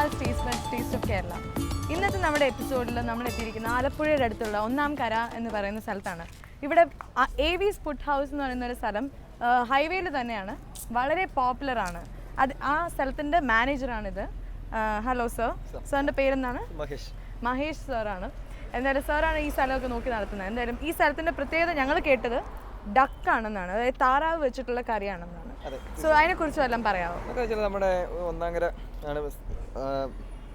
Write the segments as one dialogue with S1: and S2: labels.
S1: Vilas taste taste of Kerala ഇന്നത്തെ നമ്മുടെ എപ്പിസോഡിൽ നമ്മൾ എത്തിയിരിക്കുന്ന ആലപ്പുഴയുടെ അടുത്തുള്ള ഒന്നാം കര എന്ന് പറയുന്ന സ്ഥലത്താണ്. ഇവിടെ എ വിസ് ഫുഡ് ഹൗസ് എന്ന് പറയുന്ന ഒരു സ്ഥലം ഹൈവേയിൽ തന്നെയാണ്. വളരെ പോപ്പുലറാണ് അത് ആ സ്ഥലത്തിന്റെ മാനേജറാണിത് ഹലോ സർ സാറിന്റെ പേരെന്താണ്?
S2: മഹേഷ്.
S1: മഹേഷ് സാറാണ് എന്തായാലും സാറാണ് ഈ സ്ഥലമൊക്കെ നോക്കി നടത്തുന്നത്. എന്തായാലും ഈ സ്ഥലത്തിന്റെ പ്രത്യേകത ഞങ്ങൾ കേട്ടത് ഡക്കാണെന്നാണ് അതായത് താറാവ് വെച്ചിട്ടുള്ള കറിയാണെന്നാണ്.
S2: അതെ.
S1: സോ അതിനെക്കുറിച്ച് വല്ലതും പറയാമോ
S2: നമ്മുടെ ഒന്നാങ്കര ആണ്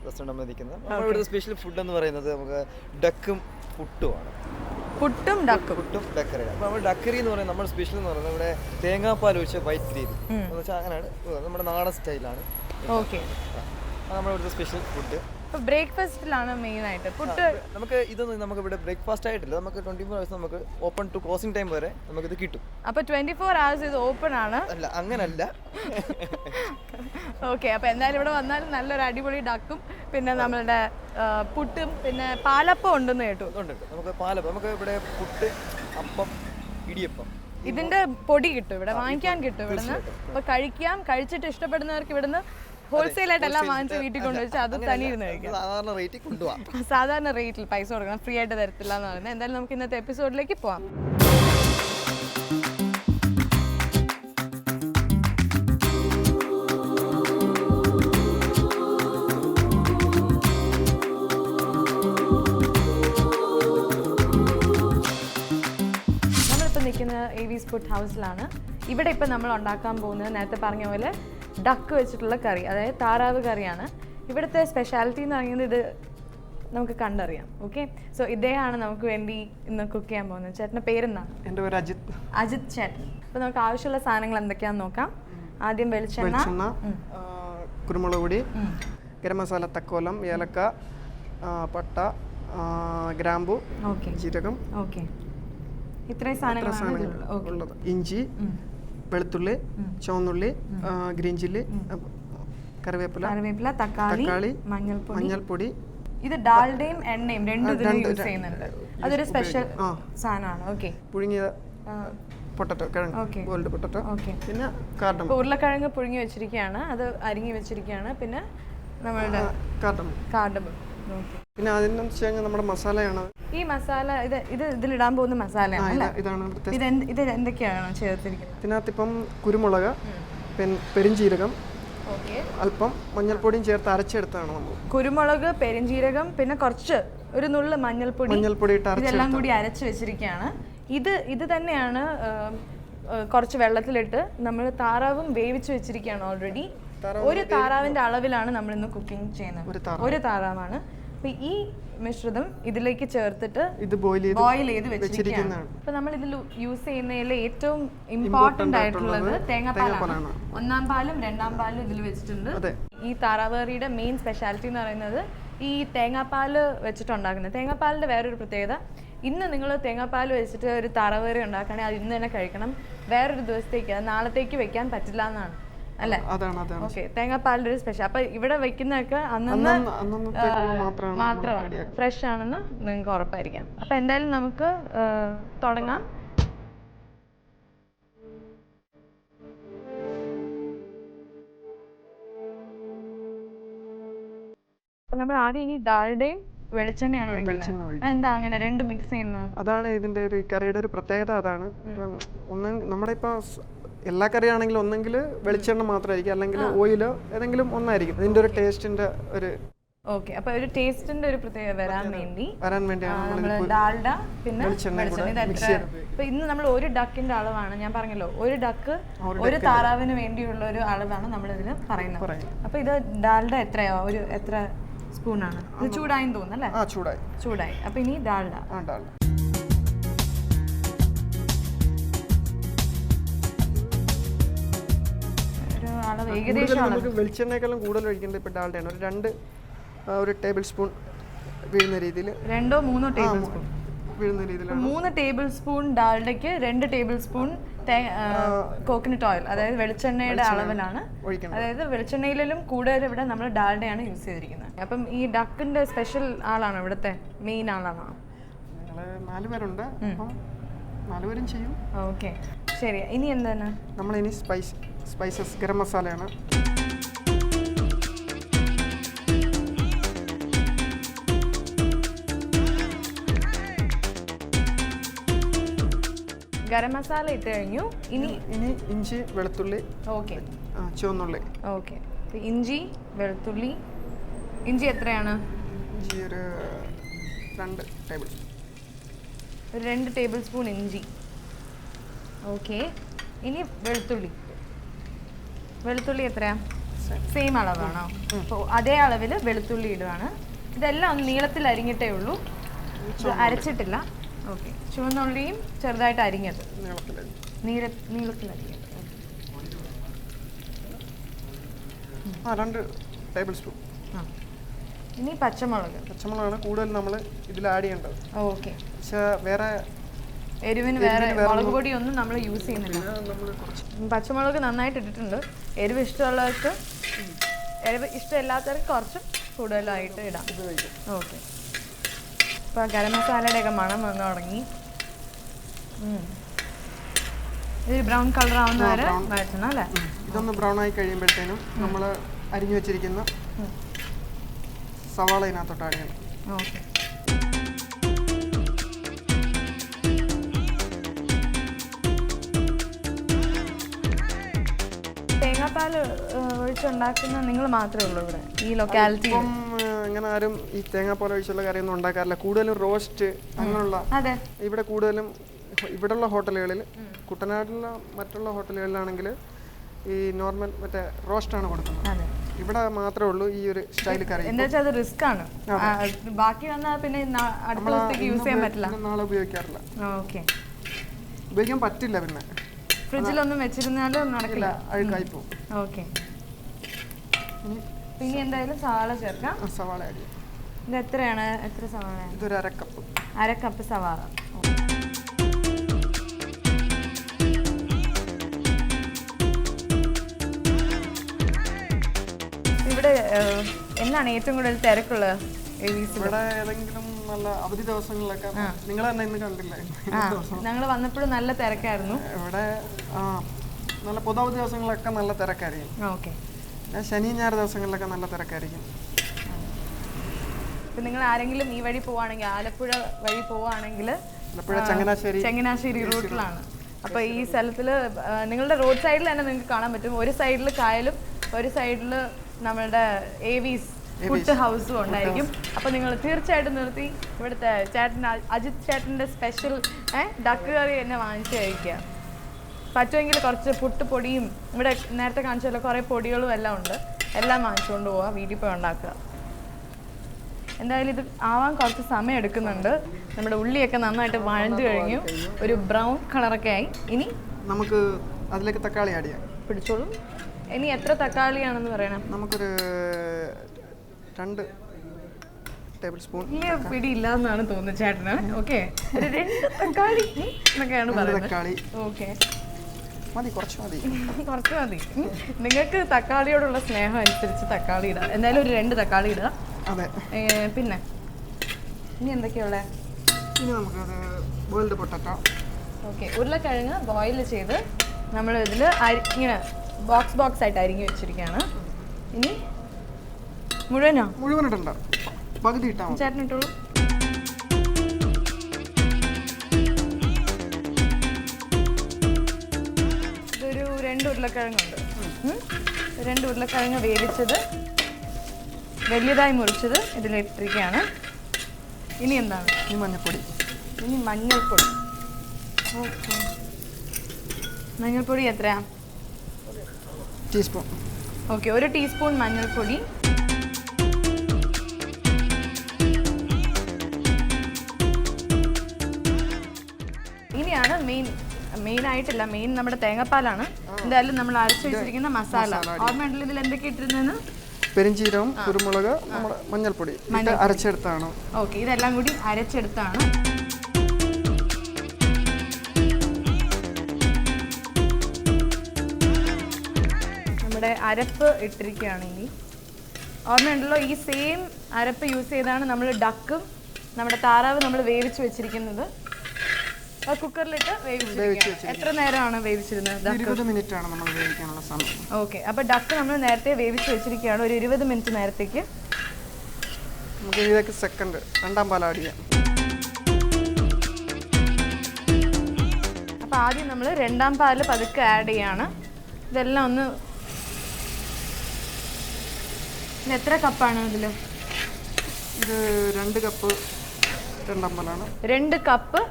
S2: റെസ്റ്റോറന്റ് നമ്മൾ നിൽക്കുന്നത്. നമ്മുടെ സ്പെഷ്യൽ ഫുഡ് എന്ന് പറയുന്നത് നമുക്ക് ഡക്കും പുട്ടുമാണ്
S1: പുട്ടും ഡക്കും
S2: പുട്ടും ഡക്കറി അപ്പോൾ നമ്മൾ ഡക്കറി എന്ന് പറയുന്നത് നമ്മുടെ സ്പെഷ്യൽ എന്ന് പറയുന്നത് നമ്മുടെ തേങ്ങാപ്പാൽ ഒഴിച്ച വൈറ്റ് രീതി എന്ന് വെച്ചാൽ അങ്ങനെയാണ്. നമ്മുടെ നാടൻ സ്റ്റൈലാണ്
S1: ഓക്കെ.
S2: നമ്മുടെ ഇവിടുത്തെ സ്പെഷ്യൽ ഫുഡ്
S1: അപ്പോൾ മെയിൻ ആയിട്ട് പുട്ട്
S2: നമുക്ക് ഇതൊന്നും നമുക്ക് ഇവിടെ ബ്രേക്ക്ഫാസ്റ്റ് ആയിട്ടില്ല. നമുക്ക് ട്വന്റി ഫോർ അവേഴ്സ് നമുക്ക് ഓപ്പൺ ടു ക്ലോസിംഗ് ടൈം വരെ നമുക്ക് ഇത് കിട്ടും.
S1: അപ്പൊ ട്വന്റി ഫോർ അവേഴ്സ് ഇത് ഓപ്പൺ ആണ്.
S2: അല്ല അങ്ങനല്ല.
S1: ഓക്കെ അപ്പൊ എന്തായാലും ഇവിടെ വന്നാൽ നല്ലൊരു അടിപൊളി ഡക്കും പിന്നെ നമ്മളുടെ പുട്ടും പിന്നെ പാലപ്പം ഉണ്ടെന്ന് കേട്ടു.
S2: ഉണ്ട്. നമുക്ക് പാലപ്പം നമുക്ക് ഇവിടെ പുട്ട് അപ്പം ഇടിയപ്പം.
S1: ഇതിന്റെ പൊടി കിട്ടും ഇവിടെ വാങ്ങിക്കാൻ കിട്ടും ഇവിടുന്ന്. അപ്പൊ കഴിക്കാം. കഴിച്ചിട്ട് ഇഷ്ടപ്പെടുന്നവർക്ക് ഇവിടുന്ന് ഹോൾസെയിൽ ആയിട്ട് എല്ലാം വാങ്ങിച്ച് വീട്ടിൽ കൊണ്ടുവച്ച് അത് കഴിക്കാം.
S2: സാധാരണ റേറ്റിൽ കൊണ്ടുപോകാം
S1: സാധാരണ റേറ്റിൽ പൈസ കൊടുക്കണം. ഫ്രീ ആയിട്ട് തരത്തില്ല എന്ന് പറയുന്നത്. എന്തായാലും നമുക്ക് ഇന്നത്തെ എപ്പിസോഡിലേക്ക് പോവാം. നിൽക്കുന്ന എ ഹൗസിലാണ് ഇവിടെ ഇപ്പം നമ്മൾ ഉണ്ടാക്കാൻ പോകുന്നത് നേരത്തെ പറഞ്ഞ പോലെ ഡക്ക് വെച്ചിട്ടുള്ള കറി അതായത് താറാവ് കറിയാണ്. ഇവിടുത്തെ സ്പെഷ്യാലിറ്റി എന്ന് പറയുന്നത് ഇത് നമുക്ക് കണ്ടറിയാം ഓക്കെ സോ ഇദ്ദേഹമാണ് നമുക്ക് വേണ്ടി ഇന്ന് കുക്ക് ചെയ്യാൻ പോകുന്നത്. ചേട്ടന്റെ പേരെന്താ?
S3: എന്റെ പേര് അജിത്.
S1: അജിത് ചേട്ടൻ. അപ്പോൾ നമുക്ക് ആവശ്യമുള്ള സാധനങ്ങൾ എന്തൊക്കെയാണെന്ന് നോക്കാം. ആദ്യം വെളിച്ചെണ്ണ.
S3: കുരുമുളക് പൊടി ഗരം മസാല തക്കോലം ഏലക്ക പട്ട ഗ്രാമ്പു
S1: ഓക്കെ
S3: ജീരകം.
S1: ഓക്കെ ഇത്രയും
S3: സാധനങ്ങൾ ഇഞ്ചി വെളുത്തുള്ളി ചുവന്നുള്ളി ഗ്രീൻ ചില്ലി കറിവേപ്പില
S1: കറിവേപ്പില തക്കാളി മഞ്ഞൾപ്പൊടി.
S3: മഞ്ഞൾപ്പൊടി.
S1: ഇത് ഡാൽഡയും എണ്ണയും രണ്ടും യൂസ് ചെയ്യുന്നുണ്ട്. അതൊരു സ്പെഷ്യൽ. സാധനമാണ്. ഓക്കെ.
S3: പുഴുങ്ങിയ പൊട്ടറ്റോ കിഴങ്ങ്. Gold potato.
S1: ഓക്കെ.
S3: പിന്നെ കാർഡം.
S1: ഉരുളക്കിഴങ്ങ് പുഴുങ്ങി വെച്ചിരിക്കുകയാണ്. അത് അരിങ്ങി വെച്ചിരിക്കുകയാണ്. പിന്നെ നമ്മളുടെ
S3: കാർഡം.
S1: കാർഡബ് ഓക്കെ
S3: പിന്നെ അതിന് വെച്ച് കഴിഞ്ഞാൽ നമ്മുടെ മസാലയാണ്
S1: ഈ മസാല ഇത് ഇത് ഇതിലിടാൻ പോകുന്ന മസാലയാണ്
S3: ഇതാണ്
S1: ഇത് ഇത് എന്തൊക്കെയാണ് ചേർത്തിരിക്കുന്നത്?
S3: ഇതിനകത്ത് ഇപ്പം കുരുമുളക് പിന്നെ പെരിഞ്ചീരകം അല്പം മഞ്ഞൾപ്പൊടിയും ചേർത്ത് അരച്ചെടുത്താണ് നമ്മൾ.
S1: കുരുമുളക് പെരിഞ്ചീരകം പിന്നെ കുറച്ച് ഒരു നുള്ള് മഞ്ഞൾപ്പൊടി.
S3: മഞ്ഞൾപ്പൊടി ഇട്ട്
S1: ഇതെല്ലാം കൂടി അരച്ച് വെച്ചിരിക്കുകയാണ്. ഇത് ഇത് തന്നെയാണ് കുറച്ച് വെള്ളത്തിലിട്ട് നമ്മൾ താറാവും വേവിച്ച് വെച്ചിരിക്കുകയാണ് ഓൾറെഡി ഒരു താറാവിന്റെ അളവിലാണ് നമ്മൾ ഇന്ന് കുക്കിംഗ് ചെയ്യുന്നത്.
S3: ഒരു താറാവ്.
S1: ഒരു താറാവാണ്. അപ്പൊ ഈ മിശ്രിതം ഇതിലേക്ക് ചേർത്തിട്ട്
S3: ഇത് ബോയിൽ ചെയ്ത്
S1: ബോയിൽ ചെയ്ത് വെച്ചിരിക്കുകയാണ്. അപ്പൊ നമ്മൾ ഇതിൽ യൂസ് ചെയ്യുന്നതിൽ ഏറ്റവും ഇമ്പോർട്ടന്റ് ആയിട്ടുള്ളത് തേങ്ങാപ്പാലാണ്. ഒന്നാം പാലും രണ്ടാം പാലും ഇതിൽ വെച്ചിട്ടുണ്ട്. ഈ താറാവ് കറിയുടെ മെയിൻ സ്പെഷ്യാലിറ്റി എന്ന് പറയുന്നത് ഈ തേങ്ങാപ്പാൽ വെച്ചിട്ടുണ്ടാക്കുന്നത്. തേങ്ങാപ്പാലിന്റെ വേറൊരു പ്രത്യേകത ഇന്ന് നിങ്ങൾ തേങ്ങാപ്പാൽ വെച്ചിട്ട് ഒരു താറാവ് കറി ഉണ്ടാക്കുകയാണെങ്കിൽ അത് ഇന്ന് തന്നെ കഴിക്കണം. വേറൊരു ദിവസത്തേക്ക് അത് നാളത്തേക്ക് വെക്കാൻ പറ്റില്ല എന്നാണ്. അല്ലേ?
S3: അതാണ് അതാണ്.
S1: ഓക്കെ തേങ്ങാപ്പാലിന്റെ ഒരു സ്പെഷ്യൽ അപ്പൊ ഇവിടെ വെക്കുന്നതൊക്കെ അന്നന്ന്
S3: മാത്രമാണ്
S1: ഫ്രഷ് ആണെന്ന് നിങ്ങൾക്ക് ഉറപ്പായിരിക്കാം. അപ്പൊ എന്തായാലും നമുക്ക് തുടങ്ങാം. നമ്മൾ ആദ്യം ഈ ഡാൽഡയും വെളിച്ചെണ്ണയാണ് എന്താ അങ്ങനെ രണ്ട് മിക്സ് ചെയ്യുന്നത്?
S3: അതാണ് ഇതിന്റെ ഒരു കറിയുടെ ഒരു പ്രത്യേകത അതാണ്. ഒന്ന് നമ്മുടെ ഇപ്പൊ എല്ലാ കറിയാണെങ്കിലും ഒന്നെങ്കിൽ വെളിച്ചെണ്ണ മാത്രമായിരിക്കും. അല്ലെങ്കിൽ ഓയിലോ ഏതെങ്കിലും ഒന്നായിരിക്കും. ഇതിന്റെ ഒരു ടേസ്റ്റിന്റെ ഒരു
S1: ഓക്കെ. അപ്പൊ ഒരു ടേസ്റ്റിന്റെ ഒരു പ്രത്യേകത വരാൻ വേണ്ടി
S3: വരാൻ നമ്മൾ
S1: ഡാൽഡ പിന്നെ
S3: വെളിച്ചെണ്ണ
S1: ഇത് ഇപ്പൊ ഇന്ന് നമ്മൾ ഒരു ഡക്കിന്റെ അളവാണ്. ഞാൻ പറഞ്ഞല്ലോ ഒരു ഡക്ക് ഒരു താറാവിന് വേണ്ടിയുള്ള ഒരു അളവാണ് നമ്മൾ ഇതിൽ പറയുന്നത്. അപ്പൊ ഇത് ഡാൽഡ എത്രയോ? ഒരു എത്ര സ്പൂണാണ്? ഇത് ചൂടായെന്ന് തോന്നുന്നു അല്ലേ?
S3: ആ ചൂടായി.
S1: ചൂടായി. അപ്പൊ ഇനി ഡാൽഡ.
S3: ആ നമുക്ക് വെളിച്ചെണ്ണയെക്കാളും കൂടുതൽ ഒഴിക്കേണ്ടത് ഇപ്പൊ ഡാൾഡയാണ് ഒരു രണ്ട് ഒരു ടേബിൾ സ്പൂൺ വീഴുന്ന രീതിയിൽ
S1: രണ്ടോ മൂന്നോ ടേബിൾ സ്പൂൺ.
S3: വീഴുന്ന രീതിയിലാണ്.
S1: മൂന്ന് ടേബിൾ സ്പൂൺ ഡാൾഡയ്ക്ക് രണ്ട് ടേബിൾ സ്പൂൺ കോക്കനട്ട് ഓയിൽ അതായത് വെളിച്ചെണ്ണയുടെ അളവിലാണ്. അതായത് വെളിച്ചെണ്ണയിലും കൂടുതൽ ഇവിടെ നമ്മൾ ഡാൽഡയാണ് യൂസ് ചെയ്തിരിക്കുന്നത്. അപ്പം ഈ ഡക്കിന്റെ സ്പെഷ്യൽ ആളാണ് ഇവിടുത്തെ മെയിൻ ആളാണോ?
S3: നാലുപേരുണ്ട് നാല് പേരുണ്ട്. നാല് പേരും ചെയ്യും.
S1: ഓക്കെ ശരി ഇനി എന്താണ്?
S3: നമ്മൾ ഇനി സ്പൈസ് സ്പൈസസ് ഗരം മസാലയാണ്.
S1: ഗരം മസാല ഇട്ട് കഴിഞ്ഞു. ഇനി
S3: ഇനി ഇഞ്ചി വെളുത്തുള്ളി
S1: ഓക്കെ.
S3: ചുവന്നുള്ളി.
S1: ഓക്കെ. ഇഞ്ചി വെളുത്തുള്ളി. ഇഞ്ചി എത്രയാണ്?
S3: ഇഞ്ചി ഒരു രണ്ട് ടേബിൾ
S1: ഒരു രണ്ട് ടേബിൾ സ്പൂൺ ഇഞ്ചി. ഓക്കെ. ഇനി വെളുത്തുള്ളി. വെളുത്തുള്ളി എത്രയാ? സെയിം അളവാണോ? അപ്പോൾ അതേ അളവിൽ വെളുത്തുള്ളി ഇടുവാണ്. ഇതെല്ലാം ഒന്ന് നീളത്തിൽ അരിഞ്ഞിട്ടേ ഉള്ളൂ. അരച്ചിട്ടില്ല. ഓക്കെ ചുവന്നുള്ളിയും ചെറുതായിട്ട് അരിഞ്ഞത്. നീള നീളത്തിൽ അരിഞ്ഞത്.
S3: ആ രണ്ട് ടേബിൾ സ്പൂൺ.
S1: ആ. ഇനി പച്ചമുളക്.
S3: പച്ചമുളകാണ് കൂടുതൽ നമ്മൾ ഇതിൽ ആഡ് ചെയ്യേണ്ടത്.
S1: ഓക്കെ
S3: പക്ഷേ വേറെ
S1: എരിവിന് വേറെ മുളക് പൊടി ഒന്നും നമ്മൾ യൂസ് ചെയ്യുന്നില്ല. പച്ചമുളക് നന്നായിട്ട് ഇട്ടിട്ടുണ്ട്. എരിവ് ഇഷ്ടമുള്ളവർക്ക് എരിവ് ഇഷ്ടമില്ലാത്തവർക്ക് കുറച്ച് കൂടുതലായിട്ട് ഇടാം. ഓക്കെ ഇപ്പോൾ ഗരം മസാലയുടെ ഒക്കെ മണം വന്നു തുടങ്ങി. ഇത് ബ്രൗൺ കളർ ആവുന്ന വരെ. വഴറ്റണം അല്ലേ?
S3: ഇതൊന്ന് ബ്രൗൺ ആയി കഴിയുമ്പോഴത്തേനും നമ്മൾ അരിഞ്ഞു വെച്ചിരിക്കുന്ന. സവാള ഇതിനകത്തോട്ട് ആഡ്
S1: ഓക്കെ തേങ്ങാപ്പാൽ ഒഴിച്ചുണ്ടാക്കുന്ന നിങ്ങൾ മാത്രമേ ഉള്ളൂ ഇവിടെ ഈ ലൊക്കാലിറ്റി
S3: ഇപ്പം അങ്ങനെ ആരും ഈ തേങ്ങാപ്പാൽ ഒഴിച്ചുള്ള കറിയൊന്നും ഉണ്ടാക്കാറില്ല. കൂടുതലും റോസ്റ്റ് അങ്ങനെയുള്ള ഇവിടെ കൂടുതലും ഇവിടെയുള്ള ഹോട്ടലുകളിൽ കുട്ടനാട്ടിലുള്ള മറ്റുള്ള ഹോട്ടലുകളിലാണെങ്കിൽ ഈ നോർമൽ മറ്റേ ആണ് കൊടുക്കുന്നത്. ഇവിടെ മാത്രമേ ഉള്ളൂ ഈ ഒരു സ്റ്റൈൽ കറി.
S1: എന്താ വെച്ചാൽ അത് റിസ്ക് ആണ്. ബാക്കി വന്നാൽ പിന്നെ അടുത്ത യൂസ് ചെയ്യാൻ പറ്റില്ല.
S3: നാളെ ഉപയോഗിക്കാറില്ല.
S1: ഓക്കെ.
S3: ഉപയോഗിക്കാൻ പറ്റില്ല പിന്നെ.
S1: ഫ്രിഡ്ജിലൊന്നും വെച്ചിരുന്നാലും നടക്കില്ല.
S3: അഴുക്കായി പോകും.
S1: ഓക്കെ. പിന്നെ എന്തായാലും സവാള ചേർക്കാം.
S3: സവാള
S1: ഇത് എത്രയാണ് എത്ര സവാള?
S3: ഇതൊരു അരക്കപ്പ്
S1: അര കപ്പ് സവാള. ഇവിടെ എന്നാണ് ഏറ്റവും കൂടുതൽ തിരക്കുള്ളത്
S3: ഇവിടെ ഏതെങ്കിലും നല്ല അവധി ദിവസങ്ങളിലൊക്കെ നിങ്ങൾ തന്നെ ഇന്ന് കണ്ടില്ലേ?
S1: ഞങ്ങൾ വന്നപ്പോഴും നല്ല തിരക്കായിരുന്നു.
S3: ഇവിടെ നല്ല പൊതു അവധി ദിവസങ്ങളിലൊക്കെ നല്ല തിരക്കായിരിക്കും.
S1: ഓക്കെ.
S3: ശനി ഞായർ ദിവസങ്ങളിലൊക്കെ നല്ല തിരക്കായിരിക്കും.
S1: ഇപ്പം നിങ്ങൾ ആരെങ്കിലും ഈ വഴി പോവാണെങ്കിൽ ആലപ്പുഴ വഴി പോവാണെങ്കിൽ
S3: ചങ്ങനാശ്ശേരി
S1: ചങ്ങനാശ്ശേരി റൂട്ടിലാണ്. അപ്പോൾ ഈ സ്ഥലത്തിൽ നിങ്ങളുടെ റോഡ് സൈഡിൽ തന്നെ നിങ്ങൾക്ക് കാണാൻ പറ്റും. ഒരു സൈഡിൽ കായലും ഒരു സൈഡിൽ നമ്മളുടെ ഏവീസ് ഫുഡ് ഹൗസും ഉണ്ടായിരിക്കും. അപ്പോൾ നിങ്ങൾ തീർച്ചയായിട്ടും നിർത്തി ഇവിടുത്തെ ചേട്ടൻ അജിത് ചേട്ടന്റെ സ്പെഷ്യൽ ഡക്ക് കറി തന്നെ വാങ്ങിച്ച് കഴിക്കുക. പറ്റുമെങ്കിൽ കുറച്ച് പുട്ടുപൊടിയും ഇവിടെ നേരത്തെ കാണിച്ചല്ലോ കുറേ പൊടികളും എല്ലാം ഉണ്ട്. എല്ലാം വാങ്ങിച്ചുകൊണ്ട് പോവുക വീട്ടിൽ പോയി ഉണ്ടാക്കുക. എന്തായാലും ഇത് ആവാൻ കുറച്ച് സമയം എടുക്കുന്നുണ്ട്. നമ്മുടെ ഉള്ളിയൊക്കെ നന്നായിട്ട് വഴഞ്ഞു കഴിഞ്ഞു. ഒരു ബ്രൗൺ കളറൊക്കെ ആയി. ഇനി
S3: നമുക്ക് അതിലേക്ക് തക്കാളി ആഡ് ചെയ്യാം.
S1: പിടിച്ചോളൂ. ഇനി എത്ര തക്കാളിയാണെന്ന് പറയണം?
S3: നമുക്കൊരു രണ്ട് ടേബിൾ സ്പൂൺ
S1: പിടിയില്ലാന്നാണ് തോന്നുന്നത് ചേട്ടന്. ഓക്കെ രണ്ട് തക്കാളി എന്നൊക്കെയാണ് പറയുന്നത്.
S3: തക്കാളി.
S1: ഓക്കെ
S3: മതി കുറച്ച് മതി.
S1: കുറച്ച് മതി. നിങ്ങൾക്ക് തക്കാളിയോടുള്ള സ്നേഹം അനുസരിച്ച് തക്കാളി ഇടാം. എന്തായാലും ഒരു രണ്ട് തക്കാളി ഇടുക.
S3: അതെ.
S1: പിന്നെ? ഇനി എന്തൊക്കെയുള്ള?
S3: ഇനി നമുക്കത് ബോയിൽഡ് പൊട്ടറ്റോ
S1: ഓക്കെ ഉരുളക്കിഴങ്ങ് ബോയിൽ ചെയ്ത് നമ്മൾ ഇതിൽ ഇങ്ങനെ ബോക്സ് ബോക്സ് ആയിട്ട് അരിഞ്ഞു വെച്ചിരിക്കുകയാണ്. ഇനി മുഴുവനോ?
S3: മുഴുവനിടണ്ട. പകുതി ഇട്ടാൽ മതി.
S1: ചേട്ടൻ ഇട്ടോളൂ. ഇതൊരു രണ്ട് ഉരുളക്കിഴങ്ങുണ്ട്. രണ്ട് ഉരുളക്കിഴങ്ങ് വേവിച്ചത് വലിയതായി മുറിച്ചത് ഇതിലിട്ടിരിക്കുകയാണ്. ഇനി എന്താണ്?
S3: ഇനി മഞ്ഞൾപ്പൊടി.
S1: ഇനി മഞ്ഞൾപ്പൊടി. ഓക്കെ. മഞ്ഞൾപ്പൊടി എത്രയാ?
S3: ടീസ്പൂൺ.
S1: ഓക്കെ ഒരു ടീസ്പൂൺ മഞ്ഞൾപ്പൊടി. മെയിൻ മെയിൻ ആയിട്ടില്ല മെയിൻ നമ്മുടെ തേങ്ങാപ്പാലാണ്. എന്തായാലും നമ്മൾ അരച്ചു വെച്ചിരിക്കുന്ന മസാല. ഓർമ്മയുണ്ടല്ലോ ഇതിൽ എന്തൊക്കെ ഇട്ടിരുന്നെന്ന്
S3: പെരിഞ്ചീരകം കുരുമുളക് നമ്മുടെ മഞ്ഞൾപ്പൊടി അരച്ചെടുത്താണ്.
S1: ഓക്കെ ഇതെല്ലാം കൂടി അരച്ചെടുത്താണ്. നമ്മുടെ അരപ്പ് ഇട്ടിരിക്കുകയാണ് ഇനി. ഓർമ്മയുണ്ടല്ലോ ഈ സെയിം അരപ്പ് യൂസ് ചെയ്താണ് നമ്മൾ ഡക്കും നമ്മുടെ താറാവ് നമ്മൾ വേവിച്ച് വെച്ചിരിക്കുന്നത്. കുക്കറിലിട്ട് വേവിച്ചിരിക്കുകയാണ് എത്ര നേരമാണ് വേവിച്ചിരുന്നത്?
S3: ഇരുപത് മിനിറ്റ് ആണ് നമ്മൾ വേവിക്കാനുള്ള സമയം.
S1: ഓക്കെ. അപ്പോൾ ഡക്ക് നമ്മൾ നേരത്തെ വേവിച്ച് വെച്ചിരിക്കുകയാണ്. ഒരു ഇരുപത് മിനിറ്റ് നേരത്തേക്ക്.
S3: നമുക്ക് ഇതിലേക്ക് സെക്കൻഡ് രണ്ടാം പാലാടിയാ ആഡ് ചെയ്യാം.
S1: അപ്പോൾ ആദ്യം നമ്മൾ രണ്ടാം പാൽ പതുക്കെ ആഡ് ചെയ്യാണ്. ഇതെല്ലാം ഒന്ന് എത്ര കപ്പാണ് ഇതിൽ
S3: ഇത് രണ്ട് കപ്പ് രണ്ടാം പാലാണ്.
S1: രണ്ട് കപ്പ്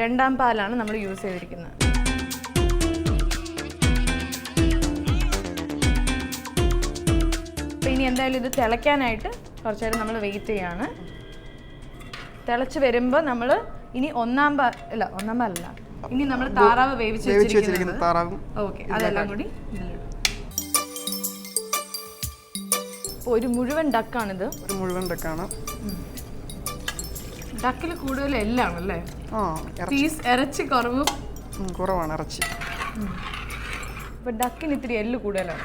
S1: രണ്ടാം പാലാണ് നമ്മൾ യൂസ് ചെയ്തിരിക്കുന്നത്. അപ്പോൾ ഇനി എന്തായാലും ഇത് തിളയ്ക്കാനായിട്ട് കുറച്ച് നേരം നമ്മൾ വെയിറ്റ് ചെയ്യാണ്. തിളച്ച് വരുമ്പോൾ നമ്മൾ ഇനി ഒന്നാം പാൽ അല്ല ഒന്നാം പാലല്ല. ഇനി നമ്മൾ താറാവ് വേവിച്ച്
S3: താറാവും
S1: ഓക്കെ അതെല്ലാം കൂടി ഒരു മുഴുവൻ ഡക്കാണിത്
S3: ഒരു മുഴുവൻ ഡക്കാണ്
S1: ഡക്കിൽ കൂടുതൽ എല്ലാം അല്ലേ
S3: ആ
S1: പീസ് ഇറച്ചി കുറവ്?
S3: കുറവാണ് ഇറച്ചി.
S1: അപ്പോൾ ഡക്കിന് ഇത്തിരി എല്ല് കൂടുതലാണ്.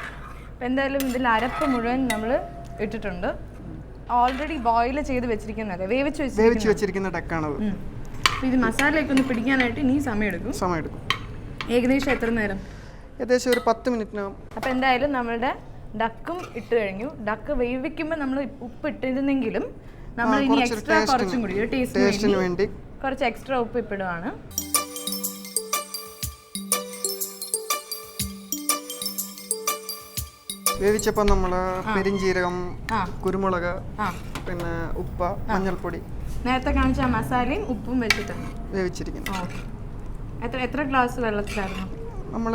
S1: അപ്പോൾ എന്തായാലും ഇതിൽ അരപ്പ് മുഴുവൻ നമ്മൾ ഇട്ടിട്ടുണ്ട്. ഓൾറെഡി ബോയിൽ ചെയ്ത് വെച്ചിരിക്കുന്നതല്ലേ? വേവിച്ച് വെച്ച്
S3: വേവിച്ച് വെച്ചിരിക്കുന്ന ഡക്കാണത്
S1: ഇത് മസാലയൊക്കെ ഒന്ന് പിടിക്കാനായിട്ട് ഇനി സമയം എടുക്കും
S3: സമയം എടുക്കും
S1: ഏകദേശം എത്ര നേരം?
S3: ഏകദേശം ഒരു പത്ത് മിനിറ്റിനകം
S1: അപ്പോൾ എന്തായാലും നമ്മളുടെ ഡക്കും ഇട്ട് കഴിഞ്ഞു. ഡക്ക് വേവിക്കുമ്പോൾ നമ്മൾ ഉപ്പ് ഇട്ടിരുന്നെങ്കിലും നമ്മൾ ഇനി എക്സ്ട്രാ കുറച്ചും കൂടി ഒരു
S3: ടേസ്റ്റിന് വേണ്ടി
S1: കുറച്ച് എക്സ്ട്രാ ഉപ്പ് ഇപ്പിടുവാണ്.
S3: വേവിച്ചപ്പോൾ നമ്മൾ പെരിഞ്ചീരകം കുരുമുളക് പിന്നെ ഉപ്പ് മഞ്ഞൾപ്പൊടി.
S1: നേരത്തെ കാണിച്ച മസാലയും ഉപ്പും വെച്ചിട്ടാണ്. വേവിച്ചിരിക്കുന്നത് എത്ര എത്ര ഗ്ലാസ് വെള്ളത്തിലായിരുന്നു?
S3: നമ്മൾ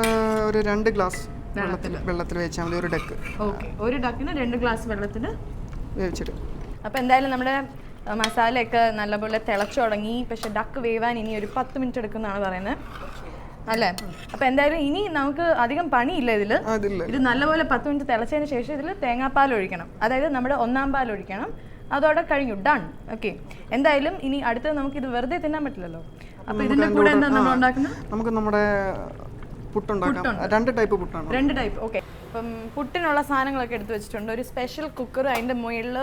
S3: ഒരു രണ്ട് ഗ്ലാസ്
S1: വെള്ളത്തിൽ
S3: വെള്ളത്തിൽ വെള്ളത്തിൽ വെച്ചാൽ മതി ഒരു ഡക്ക്.
S1: ഓക്കെ. ഒരു ഡക്കിന് രണ്ട് ഗ്ലാസ് വെള്ളത്തിൽ
S3: വേവിച്ചിട്ട്.
S1: അപ്പോൾ എന്തായാലും നമ്മുടെ മസാലയൊക്കെ നല്ലപോലെ തിളച്ചു തുടങ്ങി. പക്ഷെ ഡക്ക് വേവാൻ ഇനി ഒരു പത്ത് മിനിറ്റ് എടുക്കുന്നതാണ് പറയുന്നത്. അല്ലേ? അപ്പൊ എന്തായാലും ഇനി നമുക്ക് അധികം പണിയില്ല ഇതിൽ ഇത് നല്ലപോലെ പത്ത് മിനിറ്റ് തിളച്ചതിന് ശേഷം ഇതിൽ തേങ്ങാപ്പാൽ ഒഴിക്കണം. അതായത് നമ്മുടെ ഒന്നാം പാൽ ഒഴിക്കണം. അതോടെ കഴിഞ്ഞു. ഡൺ ഓക്കെ എന്തായാലും ഇനി അടുത്തത് നമുക്ക് ഇത് വെറുതെ തിന്നാൻ പറ്റില്ലല്ലോ. അപ്പൊ ഇതിന്റെ കൂടെ എന്താ നമ്മൾ ഉണ്ടാക്കുന്നത്?
S3: നമുക്ക് നമ്മുടെ പുട്ടുണ്ടാക്കാം. രണ്ട് ടൈപ്പ് പുട്ടാണ്.
S1: രണ്ട് ടൈപ്പ് ഓക്കെ അപ്പം പുട്ടിനുള്ള സാധനങ്ങളൊക്കെ എടുത്തു വെച്ചിട്ടുണ്ട്. ഒരു സ്പെഷ്യൽ കുക്കർ അതിന്റെ മുകളിൽ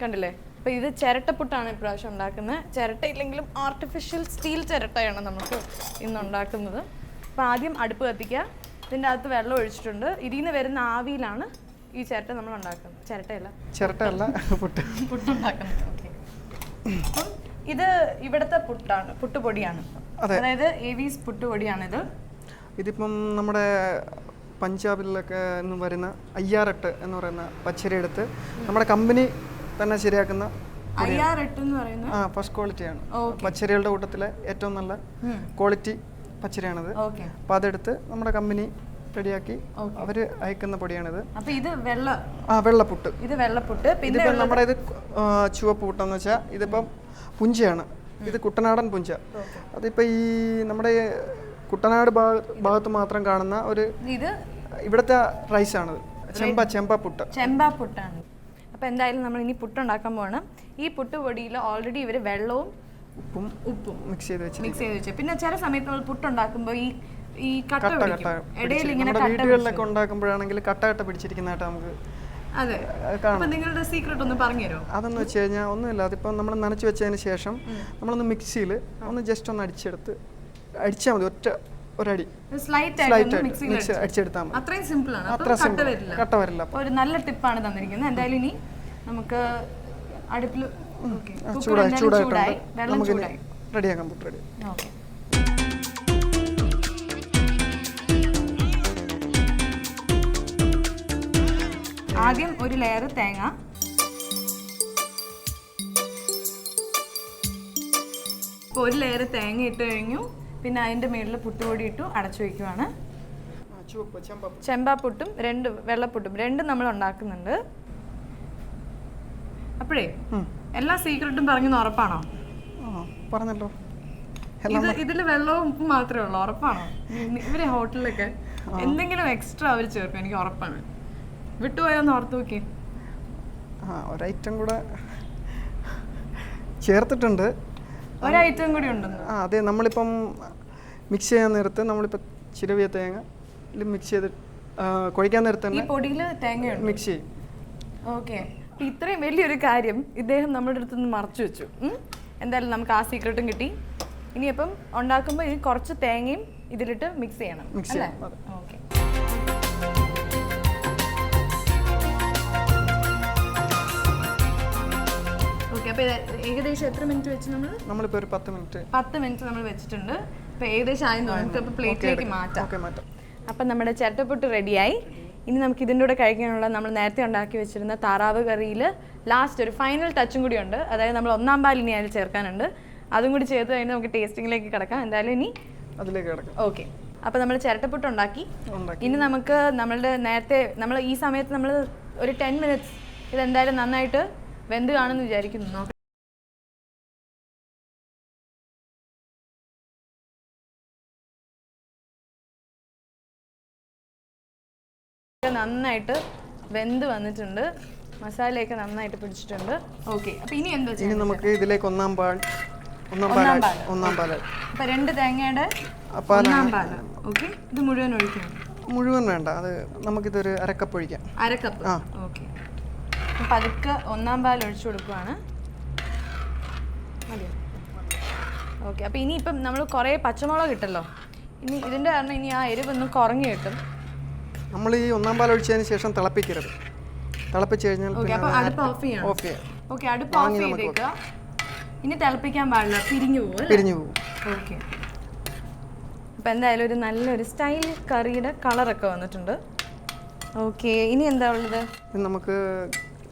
S1: കണ്ടില്ലേ? അപ്പോൾ ഇത് ചിരട്ടപ്പുട്ടാണ് ഇപ്രാവശ്യം ഉണ്ടാക്കുന്നത്. ചിരട്ട ഇല്ലെങ്കിലും ആർട്ടിഫിഷ്യൽ സ്റ്റീൽ ചിരട്ടയാണ് നമുക്ക് ഇന്ന് ഉണ്ടാക്കുന്നത്. അപ്പോൾ ആദ്യം അടുപ്പ് കത്തിക്കുക. ഇതിന്റെ അകത്ത് വെള്ളം ഒഴിച്ചിട്ടുണ്ട്. ഇതിൽ നിന്ന് വരുന്ന ആവിയിലാണ് ഈ ചിരട്ട നമ്മൾ ഉണ്ടാക്കുന്നത്. ചിരട്ടയല്ല.
S3: ചിരട്ടയല്ല പുട്ട്.
S1: പുട്ടുണ്ടാക്കുന്നത് ഓക്കെ അപ്പം ഇത് ഇവിടുത്തെ പുട്ടാണ്. പുട്ടുപൊടിയാണ്. അതായത് എ വിസ് പുട്ടുപൊടിയാണിത്.
S3: ഇതിപ്പം നമ്മുടെ പഞ്ചാബിലൊക്കെ എന്ന് വരുന്ന അയ്യാറെട്ട് എന്ന് പറയുന്ന പച്ചരി എടുത്ത് നമ്മുടെ കമ്പനി തന്നെ ശരിയാക്കുന്ന ആ ഫസ്റ്റ് ക്വാളിറ്റിയാണ്
S1: ആണ്.
S3: പച്ചരികളുടെ കൂട്ടത്തിലെ ഏറ്റവും നല്ല ക്വാളിറ്റി പച്ചരിയാണത്.
S1: അപ്പൊ
S3: അപ്പോൾ അതെടുത്ത് നമ്മുടെ കമ്പനി റെഡിയാക്കി അവർ അയക്കുന്ന പൊടിയാണിത്.
S1: ഇത് വെള്ള
S3: ആ വെള്ളപ്പുട്ട്.
S1: ഇത് വെള്ളപ്പുട്ട്. പിന്നെ
S3: നമ്മുടെ ഇത് ചുവപ്പ് പുട്ടെന്ന് വെച്ചാൽ ഇതിപ്പം പുഞ്ചയാണ്. ഇത് കുട്ടനാടൻ പുഞ്ച. അതിപ്പോൾ ഈ നമ്മുടെ കുട്ടനാട് ഭാഗത്ത് മാത്രം കാണുന്ന ഒരു
S1: ഇത്
S3: ഇവിടുത്തെ ആണ് ചെമ്പ ചെമ്പ പുട്ട്.
S1: ചെമ്പ പുട്ടാണ്. അപ്പൊ എന്തായാലും നമ്മൾ ഇനി പുട്ടുണ്ടാക്കാൻ പോകണം ഈ പുട്ട് പൊടിയിൽ ഓൾറെഡി ഇവർ വെള്ളവും
S3: ഉപ്പും
S1: ഉപ്പും
S3: മിക്സ് ചെയ്ത് വെച്ച്
S1: മിക്സ് ചെയ്ത് വെച്ചു. പിന്നെ ചില സമയത്ത് നമ്മൾ പുട്ടുണ്ടാക്കുമ്പോൾ ഈ ഈ കട്ട
S3: കട്ട വീടുകളിലൊക്കെ ഉണ്ടാക്കുമ്പോഴാണെങ്കിൽ കട്ട കട്ട പിടിച്ചിരിക്കുന്നതായിട്ട് നമുക്ക്.
S1: നിങ്ങളുടെ സീക്രട്ട് ഒന്ന് പറഞ്ഞു തരുമോ?
S3: അതെന്ന് വെച്ച് കഴിഞ്ഞാൽ ഒന്നുമില്ല. അതിപ്പം നമ്മൾ നനച്ച് വെച്ചതിന് ശേഷം നമ്മളൊന്ന് മിക്സിയിൽ ഒന്ന് ജസ്റ്റ് ഒന്ന് അടിച്ചെടുത്ത് അടിച്ചാൽ മതി. ഒറ്റ ഒരടി.
S1: സ്ലൈറ്റ്
S3: മിക്സ് അടിച്ചെടുത്താൽ മതി.
S1: അത്രയും സിമ്പിൾ ആണ്.
S3: അത്ര സിമ്പിൾ
S1: വരില്ല.
S3: കട്ട വരില്ല.
S1: ഒരു നല്ല ടിപ്പാണ് തന്നിരിക്കുന്നത്. എന്തായാലും ഇനി നമുക്ക് അടുപ്പിൽ
S3: ചൂടായി
S1: ചൂടായി
S3: ചൂടായിട്ടുണ്ട്
S1: വെള്ളം
S3: നമുക്കിനി
S1: ചൂടായി.
S3: റെഡിയാക്കാൻ പുട്ട് റെഡി
S1: ഓക്കെ ആദ്യം ഒരു ലെയർ തേങ്ങ. ഇപ്പോൾ ഒരു ലെയർ തേങ്ങ ഇട്ട് കഴിഞ്ഞു. പിന്നെ അതിന്റെ മുകളിൽ പുട്ടുപൊടി ഇട്ടു അടച്ചു വയ്ക്കുവാണ് ചെമ്പാപ്പുട്ടും രണ്ട് വെള്ളപ്പുട്ടും രണ്ടും നമ്മൾ ഉണ്ടാക്കുന്നുണ്ട്. അപ്പോഴേ എല്ലാ സീക്രട്ടും പറഞ്ഞു ഉറപ്പാണോ?
S3: പറഞ്ഞല്ലോ.
S1: ഇത് ഇതിൽ വെള്ളവും ഉപ്പും മാത്രമേ ഉള്ളൂ ഉറപ്പാണോ? ഇവരെ ഹോട്ടലിലൊക്കെ എന്തെങ്കിലും എക്സ്ട്രാ അവർ ചേർക്കും എനിക്ക് ഉറപ്പാണ്. വിട്ടുപോയോന്ന് ഓർത്ത് നോക്കി
S3: ആ ഒരൈറ്റം കൂടെ ചേർത്തിട്ടുണ്ട്.
S1: ഒരൈറ്റം കൂടി ഉണ്ടെന്ന്.
S3: ആ അതെ നമ്മളിപ്പം മിക്സ് ചെയ്യാൻ നേരത്ത് നമ്മളിപ്പോൾ ചിരവിയ തേങ്ങ മിക്സ് ചെയ്ത് ആ, നേരത്തെ
S1: ഈ
S3: തന്നെ
S1: പൊടിയിൽ
S3: മിക്സ് ചെയ്യും.
S1: ഓക്കെ. ഇത്രയും വലിയൊരു കാര്യം ഇദ്ദേഹം നമ്മുടെ അടുത്ത് നിന്ന് മറച്ചു വെച്ചു. ഉം? എന്തായാലും നമുക്ക് ആ സീക്രട്ടും കിട്ടി. ഇനിയിപ്പം ഉണ്ടാക്കുമ്പോൾ ഇനി കുറച്ച് തേങ്ങയും ഇതിലിട്ട് മിക്സ് ചെയ്യണം.
S3: മിക്സ്
S1: അല്ലേ?
S3: ചെയ്യണം, അതെ.
S1: ഓക്കെ. അപ്പോൾ ഏകദേശം എത്ര മിനിറ്റ് വെച്ച് നമ്മൾ
S3: നമ്മളിപ്പോൾ ഒരു പത്ത് മിനിറ്റ്.
S1: പത്ത് മിനിറ്റ് നമ്മൾ വെച്ചിട്ടുണ്ട്. അപ്പോൾ ഏകദേശം ആയി നമുക്ക് ഇപ്പൊ പ്ലേറ്റിലേക്ക് മാറ്റാം.
S3: മാറ്റാം.
S1: അപ്പം നമ്മുടെ ചിരട്ടപ്പൊട്ട് റെഡിയായി. ഇനി നമുക്ക് ഇതിന്റെ കൂടെ കഴിക്കാനുള്ള നമ്മൾ നേരത്തെ ഉണ്ടാക്കി വെച്ചിരുന്ന താറാവ് കറിയിൽ ലാസ്റ്റ് ഒരു ഫൈനൽ ടച്ചും കൂടി ഉണ്ട്. അതായത് നമ്മൾ ഒന്നാം പാൽ ഇനി അതിൽ ചേർക്കാനുണ്ട്. അതും കൂടി ചേർത്ത് കഴിഞ്ഞാൽ നമുക്ക് ടേസ്റ്റിംഗിലേക്ക് കിടക്കാം. എന്തായാലും ഇനി
S3: അതിലേക്ക് കിടക്കാം.
S1: ഓക്കെ. അപ്പോൾ നമ്മൾ ചിരട്ടപ്പുട്ട് ഉണ്ടാക്കി. ഇനി നമുക്ക് നമ്മളുടെ നേരത്തെ നമ്മൾ ഈ സമയത്ത് നമ്മൾ ഒരു ടെൻ മിനിറ്റ്സ് ഇതെന്തായാലും നന്നായിട്ട് വെന്ത് കാണുമെന്ന് വിചാരിക്കുന്നു. നോക്കാം. നന്നായിട്ട് വെന്ത് വന്നിട്ടുണ്ട്. മസാലയൊക്കെ നന്നായിട്ട് പിടിച്ചിട്ടുണ്ട്. ഓക്കെ അപ്പൊ ഇനി എന്താ
S3: ഇനി നമുക്ക് ഇതിലേക്ക് ഒന്നാം പാൽ ഒന്നാം പാൽ. ഒന്നാം പാൽ.
S1: അപ്പോൾ രണ്ട് തേങ്ങയുടെ ഒന്നാം പാൽ. ഓക്കെ ഇത് മുഴുവൻ ഒഴിക്കണം.
S3: മുഴുവൻ വേണ്ട അത് നമുക്കിതൊരു അരക്കപ്പ് ഒഴിക്കാം.
S1: അരക്കപ്പ്. കപ്പ്
S3: ആ.
S1: ഓക്കെ. പതുക്കെ ഒന്നാം പാൽ ഒഴിച്ചു കൊടുക്കുവാണ്. മതിയോ? ഓക്കെ അപ്പോൾ ഇനിയിപ്പം നമ്മൾ കുറേ പച്ചമുളക് കിട്ടല്ലോ ഇനി ഇതിന്റെ കാരണം ഇനി ആ എരിവൊന്നും കുറഞ്ഞു കിട്ടും.
S3: നമ്മൾ ഈ ഒന്നാം പാൽ ഒഴിച്ചതിന് ശേഷം തിളപ്പിക്കരുത്. തിളപ്പിച്ച് കഴിഞ്ഞാൽ
S1: ഓക്കെ അപ്പോൾ അടുപ്പ് ഓഫ് ചെയ്യണം.
S3: ഓഫ് ചെയ്യാം.
S1: ഓക്കെ അടുപ്പ് ഓഫ് ചെയ്തേക്കുക ഇനി തിളപ്പിക്കാൻ പാടില്ല പിരിഞ്ഞു പോകും
S3: പിരിഞ്ഞു പോകും.
S1: ഓക്കെ. അപ്പം എന്തായാലും ഒരു നല്ലൊരു സ്റ്റൈൽ കറിയുടെ കളറൊക്കെ വന്നിട്ടുണ്ട്. ഓക്കെ ഇനി എന്താ ഉള്ളത്?
S3: നമുക്ക്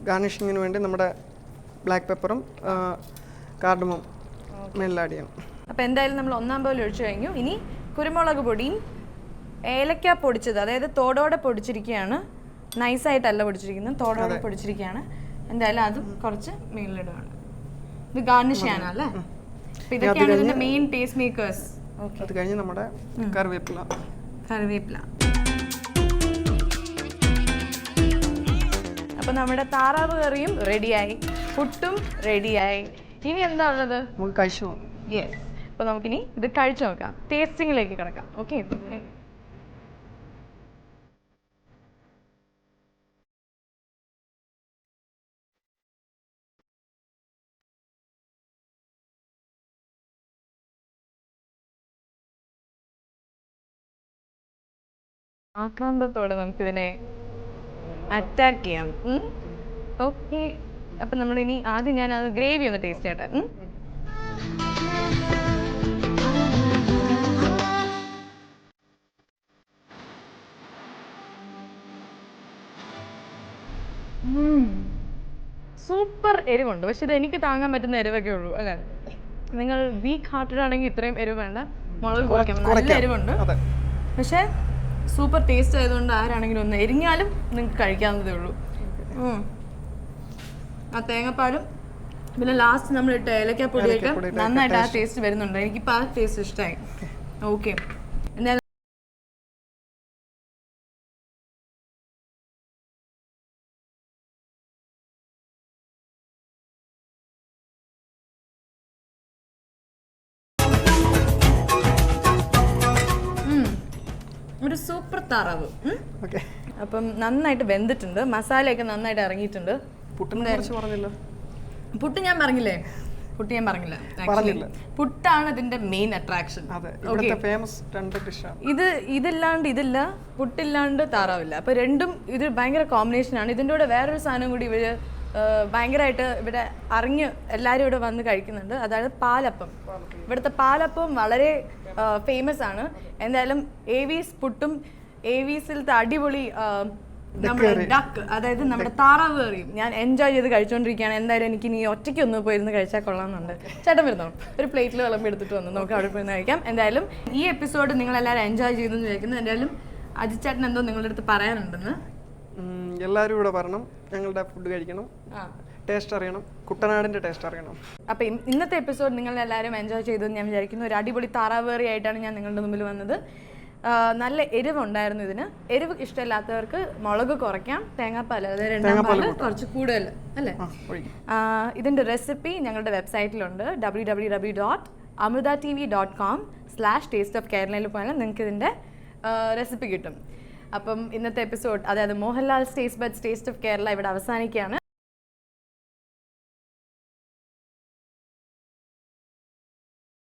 S3: ഗാർണിഷിങ്ങിന് വേണ്ടി നമ്മുടെ ബ്ലാക്ക് പെപ്പറും കാർഡമും ചെയ്യണം
S1: അപ്പോൾ എന്തായാലും നമ്മൾ ഒന്നാം പോലെ ഒഴിച്ചു കഴിഞ്ഞു. ഇനി കുരുമുളക് പൊടിയും ഏലക്ക പൊടിച്ചത് അതായത് തോടോടെ പൊടിച്ചിരിക്കുകയാണ്. നൈസായിട്ടല്ല പൊടിച്ചിരിക്കുന്നത് തോടോടെ പൊടിച്ചിരിക്കുകയാണ്. എന്തായാലും അതും കുറച്ച് മേളിലിടുകയാണ് ഇത് ഗാർണിഷ് ചെയ്യാനല്ലേ അപ്പോൾ ഇതൊക്കെയാണ് ഇതിന്റെ മെയിൻ ടേസ്റ്റ് മേക്കേഴ്സ്
S3: അത് കഴിഞ്ഞ് നമ്മുടെ കറിവേപ്പില.
S1: കറിവേപ്പില. അപ്പോൾ നമ്മുടെ താറാവ് കറിയും റെഡിയായി പുട്ടും റെഡിയായി ഇനി എന്താ ഉള്ളത്?
S3: നമുക്ക് കഴിച്ചു.
S1: യെസ് അപ്പോൾ നമുക്കിനി ഇത് കഴിച്ചു നോക്കാം. ടേസ്റ്റിങ്ങിലേക്ക് കിടക്കാം. ഓക്കെ ആക്രാന്തത്തോടെ നമുക്കിതിനെ അറ്റാക്ക് ചെയ്യാം. ഓക്കെ അപ്പം നമ്മളിനി ആദ്യം ഞാൻ അത് ഗ്രേവി ഒന്ന് ടേസ്റ്റ് ചെയ്യട്ടെ? സൂപ്പർ എരിവുണ്ട്. പക്ഷെ ഇത് എനിക്ക് താങ്ങാൻ പറ്റുന്ന എരിവൊക്കെ ഉള്ളൂ. അല്ലേ? നിങ്ങൾ വീക്ക് ഹാർട്ടഡ് ആണെങ്കിൽ ഇത്രയും എരിവ് വേണ്ട. മുളക് കുറയ്ക്കാം നല്ല എരിവുണ്ട്. പക്ഷേ സൂപ്പർ ടേസ്റ്റ് ആയതുകൊണ്ട് ആരാണെങ്കിലും ഒന്ന് എരിഞ്ഞാലും നിങ്ങൾക്ക് കഴിക്കാവുന്നതേ ഉള്ളൂ. ആ തേങ്ങാപ്പാലും പിന്നെ ലാസ്റ്റ് നമ്മൾ ഇട്ട ഏലക്കാപ്പൊടിയൊക്കെ നന്നായിട്ട് ആ ടേസ്റ്റ് വരുന്നുണ്ട്. എനിക്കിപ്പോൾ ആ ടേസ്റ്റ് ഇഷ്ടമായി ഓക്കെ. എന്തായാലും താറാവ്. അപ്പം നന്നായിട്ട് വെന്തിട്ടുണ്ട്. മസാലയൊക്കെ നന്നായിട്ട് ഇറങ്ങിയിട്ടുണ്ട്.
S3: പറഞ്ഞില്ല.
S1: പുട്ട് ഞാൻ പറഞ്ഞില്ലേ? പുട്ട് ഞാൻ പറഞ്ഞില്ല
S3: പറഞ്ഞില്ല.
S1: പുട്ടാണ് ഇതിന്റെ മെയിൻ അട്രാക്ഷൻ
S3: ഫേമസ് രണ്ട് ഡിഷാണ്
S1: ഇത് ഇതില്ലാണ്ട് ഇതില്ല പുട്ടില്ലാണ്ട് താറാവില്ല. അപ്പൊ രണ്ടും ഇത് ഭയങ്കര കോമ്പിനേഷൻ ആണ്. ഇതിന്റെ കൂടെ വേറൊരു സാധനം കൂടി ഇവർ ഭയങ്കരമായിട്ട് ഇവിടെ അറിഞ്ഞ് എല്ലാവരും ഇവിടെ വന്ന് കഴിക്കുന്നുണ്ട്. അതായത് പാലപ്പം. ഇവിടുത്തെ പാലപ്പം വളരെ ഫേമസ് ആണ്. എന്തായാലും ഏവീസ് പുട്ടും ഏവീസിലത്തെ അടിപൊളി നമ്മുടെ ഡക്ക് അതായത് നമ്മുടെ താറാവ് കറിയും. ഞാൻ എൻജോയ് ചെയ്ത് കഴിച്ചുകൊണ്ടിരിക്കുകയാണ് എന്തായാലും എനിക്ക് ഇനി ഒറ്റയ്ക്ക് ഒന്ന് പോയിരുന്ന് കഴിച്ചാൽ കൊള്ളാമെന്നുണ്ട്. ചേട്ടൻ വരുന്നോ? ഒരു പ്ലേറ്റിൽ വിളമ്പി എടുത്തിട്ട് വന്നു. നമുക്ക് അവിടെ പോയി കഴിക്കാം. എന്തായാലും ഈ എപ്പിസോഡ് നിങ്ങൾ എല്ലാവരും എൻജോയ് ചെയ്തു എന്ന് വിചാരിക്കുന്നു. എന്തായാലും അജിത് ചേട്ടൻ എന്തോ നിങ്ങളുടെ അടുത്ത് പറയാനുണ്ടെന്ന്.
S3: എല്ലാവരും ഇവിടെ പറയണം ഞങ്ങളുടെ ഫുഡ് കഴിക്കണം. ടേസ്റ്റ് അറിയണം. കുട്ടനാടിന്റെ ടേസ്റ്റ് അറിയണം.
S1: അപ്പൊ ഇന്നത്തെ എപ്പിസോഡ് നിങ്ങൾ എല്ലാവരും എൻജോയ് ചെയ്തു ഞാൻ വിചാരിക്കുന്നു. ഒരു അടിപൊളി താറാവേറി ആയിട്ടാണ് ഞാൻ നിങ്ങളുടെ മുമ്പിൽ വന്നത്. നല്ല എരിവുണ്ടായിരുന്നു ഇതിന്. എരിവ് ഇഷ്ടമില്ലാത്തവർക്ക് മുളക് കുറയ്ക്കാം തേങ്ങാപ്പാൽ അതായത് രണ്ടാം പാൽ കുറച്ച് കൂടുതൽ അല്ലേ? ഇതിന്റെ റെസിപ്പി ഞങ്ങളുടെ വെബ്സൈറ്റിലുണ്ട് W W W dot Amrita T V dot com slash taste of കേരളയിൽ പോയാൽ നിങ്ങൾക്ക് ഇതിന്റെ റെസിപ്പി കിട്ടും. അപ്പം ഇന്നത്തെ എപ്പിസോഡ് അതായത് മോഹൻലാൽ സ്റ്റേസ് ബഡ് ടേസ്റ്റ് ഓഫ് കേരള ഇവിടെ അവസാനിക്കുകയാണ്.